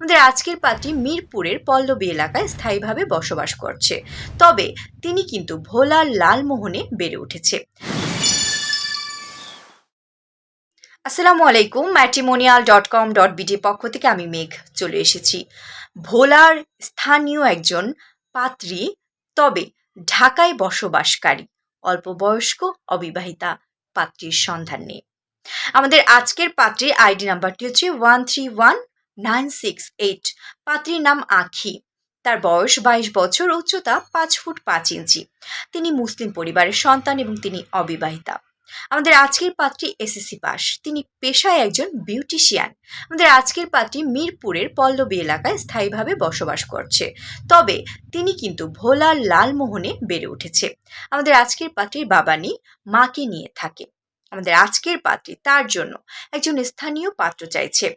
আমাদের আজকের পাত্রী মিরপুরের পল্লবী এলাকায় স্থায়ীভাবে বসবাস করছে। তবে তিনি কিন্তু ভোলার লালমোহনে বেড়ে উঠেছে। আসসালামু আলাইকুম matrimonial dot com dot BD পক্ষ থেকে আমি মেঘ চলে এসেছি। ভোলার স্থানীয় একজন পাত্রী, তবে ঢাকায় বসবাসকারী, অল্প বয়স্ক অবিবাহিতা পাত্রীর সন্ধান নিয়ে। আমাদের আজকের পাত্রীর আইডি নাম্বারটি হচ্ছে one three one nine six eight, পাত্রীর নাম আখি। তার বয়স বাইশ বছর, উচ্চতা পাঁচ ফুট পাঁচ ইঞ্চি। তিনি মুসলিম পরিবারের সন্তান এবং তিনি অবিবাহিতা। আমাদের আজকের পাত্রী এসএসসি পাস। তিনি পেশায় একজন বিউটিশিয়ান। আমাদের আজকের পাত্রী মিরপুরের পল্লবী এলাকায় স্থায়ীভাবে বসবাস করছে। তবে তিনি কিন্তু ভোলার লালমোহনে বেড়ে উঠেছে। আমাদের আজকের পাত্রীর বাবা নেই, মাকে নিয়ে থাকে। আমাদের আজকের পাত্রী তার জন্য একজন স্থানীয় পাত্র চাইছে।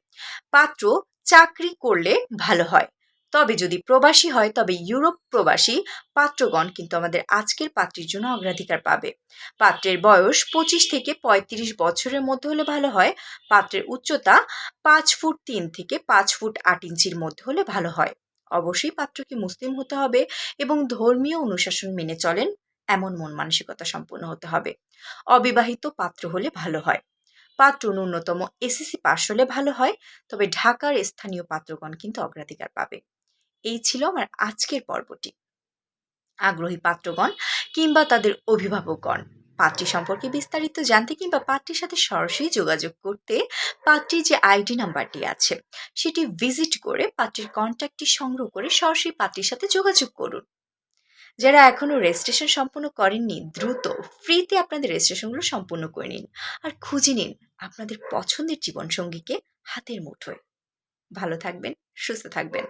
পাত্র চাকরি করলে ভালো হয়। তবে যদি প্রবাসী হয়, তবে ইউরোপ প্রবাসী পাত্রগণ কিন্তু আমাদের আজকের পাত্রীর জন্য অগ্রাধিকার পাবে। পাত্রের বয়স পঁচিশ থেকে পঁয়ত্রিশ বছরের মধ্যে হলে ভালো হয়। পাত্রের উচ্চতা পাঁচ ফুট তিন থেকে পাঁচ ফুট আট ইঞ্চির মধ্যে হলে ভালো হয়। অবশ্যই পাত্রকে মুসলিম হতে হবে এবং ধর্মীয় অনুশাসন মেনে চলেন, এমন মন মানসিকতা সম্পন্ন হতে হবে। অবিবাহিত পাত্র হলে ভালো হয়। পাত্র ন্যূনতম এসএসসি পাশ হলে ভালো হয়, তবে ঢাকার স্থানীয় পাত্রগণ কিন্তু অগ্রাধিকার পাবে। এই ছিল আমার আজকের পর্বটি। আগ্রহী পাত্রগণ কিংবা তাদের অভিভাবকগণ, পাত্রী সম্পর্কে বিস্তারিত জানতে কিংবা পাত্রীর সাথে সরাসরি যোগাযোগ করতে পাত্রীর যে আইডি নাম্বারটি আছে, সেটি ভিজিট করে পাত্রীর কন্ট্যাক্টটি সংগ্রহ করে সরাসরি পাত্রীর সাথে যোগাযোগ করুন। যারা এখনও রেজিস্ট্রেশন সম্পূর্ণ করেননি, দ্রুত ফ্রিতে আপনাদের রেজিস্ট্রেশনগুলো সম্পূর্ণ করে নিন। আর খুঁজে নিন আপনাদের পছন্দের জীবনসঙ্গীকে হাতের মুঠোয়। ভালো থাকবেন, সুস্থ থাকবেন।